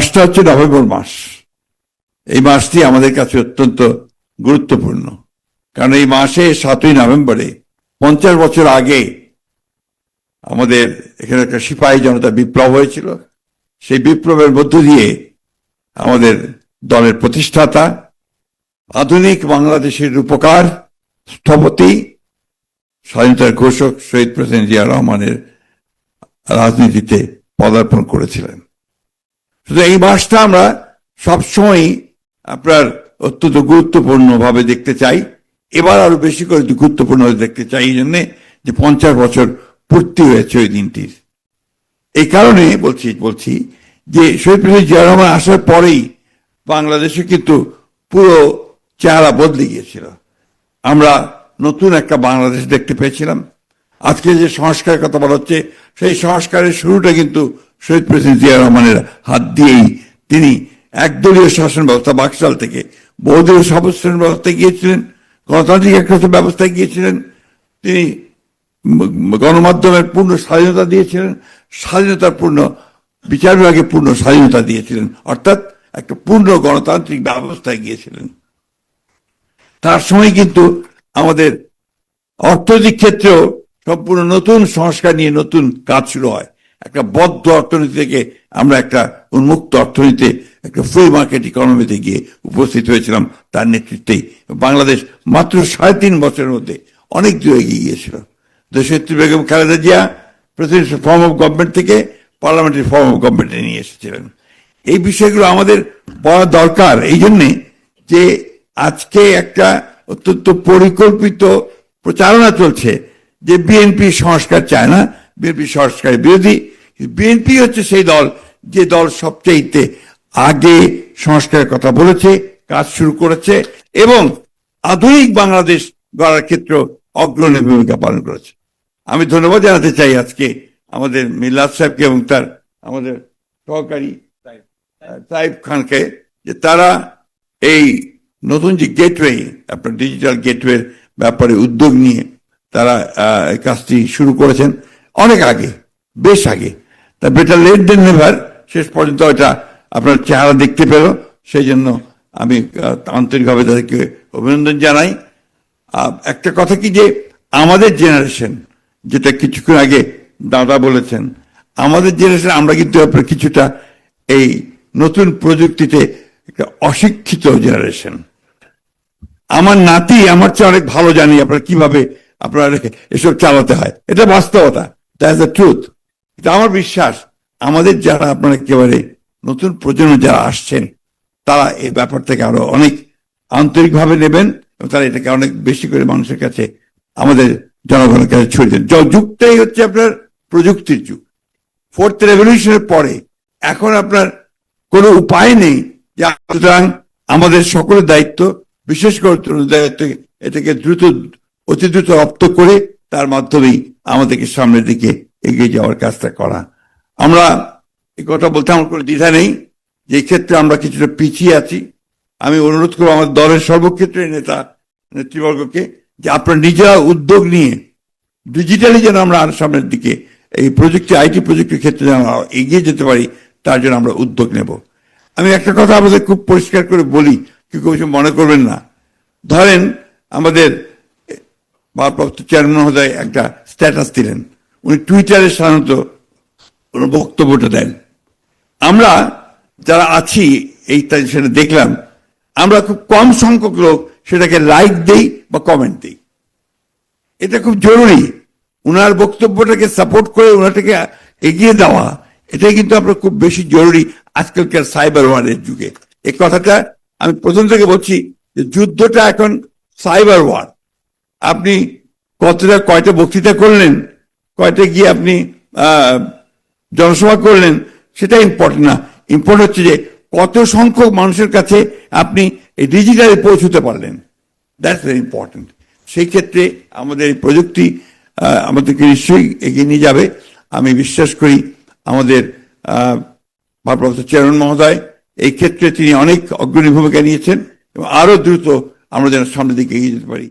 মাসটা হচ্ছে নভেম্বর মাস। এই মাসটি আমাদের কাছে অত্যন্ত গুরুত্বপূর্ণ। কারণ এই মাসে সাতই নভেম্বরে, পঞ্চাশ বছর আগে আমাদের এখানে একটা সিপাহী জনতা বিপ্লব হয়েছিল। সেই বিপ্লবের মধ্য দিয়ে আমাদের দলের প্রতিষ্ঠাতা, আধুনিক বাংলাদেশের রূপকার, স্থপতি স্বাধীনতার ঘোষক শহীদ প্রেসিডেন্ট জিয়া রহমানের রাজনীতিতে পদার্পণ করেছিলেন। শুধু এই মাসটা আমরা সবসময় আপনার অত্যন্ত গুরুত্বপূর্ণ ভাবে দেখতে চাই। এবার আরও বেশি করে গুরুত্বপূর্ণভাবে দেখতে চাই এই জন্যে যে পঞ্চাশ বছর পূর্তি হয়েছে ওই দিনটির। এই কারণে বলছি বলছি যে শহীদ প্রেসিডেন্ট জিয়া আসার পরেই বাংলাদেশে কিন্তু পুরো চেহারা বদলে গিয়েছিল। আমরা নতুন একটা বাংলাদেশ দেখতে পেয়েছিলাম। আজকে যে সংস্কারের কথা বলা হচ্ছে, সেই সংস্কারের শুরুটা কিন্তু শহীদ প্রেসিডেন্ট জিয়া রহমানের হাত দিয়েই তিনি একদলীয় শাসন ব্যবস্থা বাকশাল থেকে, বহুদলীয় সবস্থান ব্যবস্থায় গিয়েছিলেন, গণতান্ত্রিক একটা ব্যবস্থায় গিয়েছিলেন, তিনি গণমাধ্যমের পূর্ণ স্বাধীনতা দিয়েছিলেন, স্বাধীনতার পূর্ণ, বিচার বিভাগে পূর্ণ স্বাধীনতা দিয়েছিলেন, অর্থাৎ একটা পূর্ণ গণতান্ত্রিক ব্যবস্থায় গিয়েছিলেন। তার সময় কিন্তু আমাদের অর্থনৈতিক ক্ষেত্রেও সম্পূর্ণ নতুন সংস্কার নিয়ে নতুন কাজ শুরু হয়। একটা বদ্ধ অর্থনীতি থেকে আমরা একটা উন্মুক্ত অর্থনীতিতে, একটা ফ্রি মার্কেট ইকোনমিতে গিয়ে উপস্থিত হয়েছিলাম। তার নেতৃত্বেই বাংলাদেশ মাত্র সাড়ে তিন বছরের মধ্যে অনেক দূর এগিয়ে গিয়েছিল। দেশত্রী Begum Khaleda Zia president form of government থেকে পার্লামেন্টারি ফর্ম অফ গভর্নমেন্টে নিয়ে এসেছিলেন। এই বিষয়গুলো আমাদের বলা দরকার। এই জন্যে যে আজকে একটা অত্যন্ত পরিকল্পিত প্রচারণা চলছে যে বিএনপি সংস্কার চায় না বিএনপি সংস্কার বিরোধী। বিএনপি হচ্ছে সেই দল, যে দল সবচেয়ে আগে সংস্কারের কথা বলেছে, কাজ শুরু করেছে এবং আধুনিক বাংলাদেশ গড়ার ক্ষেত্রে অগ্রণী ভূমিকা পালন করেছে। আমি ধন্যবাদ জানাতে চাই আজকে আমাদের মিল্লাত সাহেবকে এবং তার আমাদের সহকারী সাহেব খানকে, যে তারা এই নতুন যে গেটওয়ে আপনার ডিজিটাল গেটওয়ের ব্যাপারে উদ্যোগ নিয়ে তারা কাজটি শুরু করেছেন। অনেক আগে, বেশ আগে। তা বেটার লেট দেন নেভার শেষ পর্যন্ত এটা আপনার চেহারা দেখতে পেল। সেই জন্য আমি আন্তরিকভাবে তাদেরকে অভিনন্দন জানাই। একটা কথা কি যে, আমাদের জেনারেশন যেটা কিছুক্ষণ আগে দাদা বলেছেন, আমাদের জেনারেশন আমরা কিন্তু কিছুটা এই নতুন প্রযুক্তিতে একটা অশিক্ষিত জেনারেশন আমার নাতি আমার চেয়ে অনেক ভালো জানি আপনার কীভাবে আপনার এসব চালাতে হয়। এটা বাস্তবতা। দ্যাট দ্য ট্রুথ এটা আমার বিশ্বাস, আমাদের যারা আপনার একেবারে নতুন প্রজন্ম যারা আসছেন, তারা এই ব্যাপার থেকে আরও অনেক আন্তরিকভাবে নেবেন এবং তারা এটাকে অনেক বেশি করে মানুষের কাছে, আমাদের জনগণের কাছে ছড়িয়ে দেন যুগটাই হচ্ছে আপনার প্রযুক্তির যুগ। ফোর্থ রেভলিউশনের পরে এখন আপনার কোনো উপায় নেই যে সুতরাং আমাদের সকলের দায়িত্ব, বিশেষ করে দায়িত্ব, এটাকে দ্রুত, অতি দ্রুত রপ্ত করে তার মাধ্যমেই আমাদেরকে সামনের দিকে এগিয়ে যাওয়ার কাজটা করা। আমরা এই কথা বলতে আমার কোনো দ্বিধা নেই। যে ক্ষেত্রে আমরা কিছুটা পিছিয়ে আছি, আমি অনুরোধ করব আমার দলের সর্বক্ষেত্রে নেতা, নেতৃবর্গকে, যে আপনারা নিজেরা উদ্যোগ নিয়ে ডিজিটালি যেন আমরা আরও সামনের দিকে এই প্রযুক্তি, আইটি প্রযুক্তির ক্ষেত্রে যেন এগিয়ে যেতে পারি, তার জন্য আমরা উদ্যোগ নেব। আমি একটা কথা আমাদের খুব পরিষ্কার করে বলি, কেউ কিছু মনে করবেন না। ধরেন আমাদের ভারপ্রাপ্ত চেয়ারম্যান মহোদয় একটা স্ট্যাটাস দিলেন। উনি টুইটারে সাধারণত ওনার বক্তব্যটা দেন। আমরা যারা আছি, এই সেটা দেখলাম, আমরা খুব কম সংখ্যক লোক সেটাকে লাইক দেই বা কমেন্ট দিই। এটা খুব জরুরি। ওনার বক্তব্যটাকে সাপোর্ট করে ওনাটাকে এগিয়ে দেওয়া, এটাই কিন্তু আপনার খুব বেশি জরুরি আজকালকার সাইবার ওয়ারের যুগে। এই কথাটা আমি প্রথম থেকে বলছি যে যুদ্ধটা এখন সাইবার ওয়ার আপনি কতটা, কয়টা বক্তৃতা করলেন, কয়টা গিয়ে আপনি জনসভা করলেন, সেটা ইম্পর্টেন্ট না। ইম্পর্টেন্ট হচ্ছে যে কত সংখ্যক মানুষের কাছে আপনি ডিজিটালে পৌঁছতে পারলেন। দ্যাটস ভেরি ইম্পর্টেন্ট সেই ক্ষেত্রে আমাদের এই প্রযুক্তি আমাদেরকে নিশ্চয়ই এগিয়ে নিয়ে যাবে। আমি বিশ্বাস করি আমাদের ভারপ্রাপ্ত চেয়ারম্যান মহোদয়, এই ক্ষেত্রে তিনি অনেক অগ্রণী ভূমিকা নিয়েছেন এবং আরও দ্রুত আমরা যেন সামনের দিকে এগিয়ে যেতে পারি।